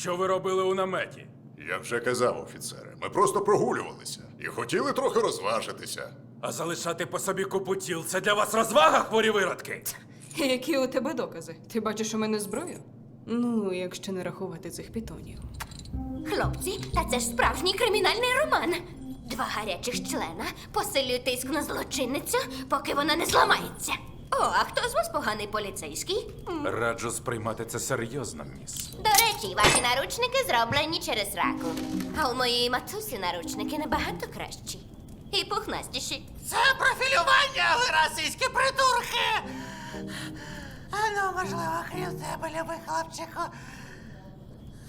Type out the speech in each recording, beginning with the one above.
Що ви робили у наметі? Я вже казав, офіцере, ми просто прогулювалися і хотіли трохи розважитися. А залишати по собі купу тіл це для вас розвага, хворі виродки? Які у тебе докази? Ти бачиш у мене зброю? Ну, якщо не рахувати цих пітонів. Хлопці, та це ж справжній кримінальний роман. Два гарячих члена посилюють тиск на злочинницю, поки вона не зламається. О, а хто з вас поганий поліцейський? Раджу сприймати це серйозно, міс. До речі, ваші наручники зроблені через раку. А у моєї матусі наручники набагато кращі. І пухнастіші. Це профілювання, ви російські придурки! А ну, можливо, крім тебе, любий хлопчику.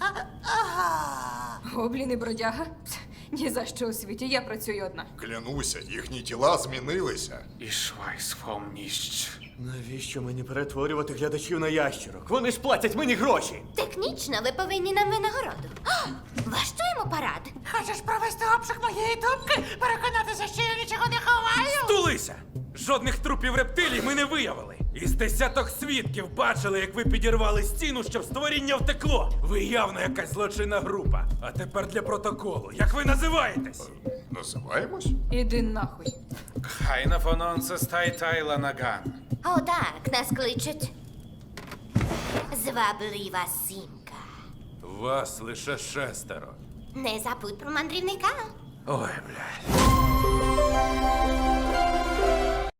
А- Ага. Гоблін і бродяга? Пс, Ні за що у світі, я працюю одна. Клянуся, їхні тіла змінилися. І швайсфом ніщ. Навіщо мені перетворювати глядачів на ящерок? Вони ж платять мені гроші. Технічно ви повинні нам винагороду. О, влаштуємо парад. Хочеш провести обшук моєї думки? Переконатися, що я нічого не ховаю? Тулися! Жодних трупів рептилій ми не виявили. Із десяток свідків бачили, як ви підірвали стіну, щоб створіння втекло. Ви явно якась злочинна група. А тепер для протоколу. Як ви називаєтесь? Називаємось? Іди нахуй. Хайна фононце стай тайла наган. О, так, нас кличуть. Зваблива сімка. Вас лише шестеро. Не забудь про мандрівника. Ой, блядь.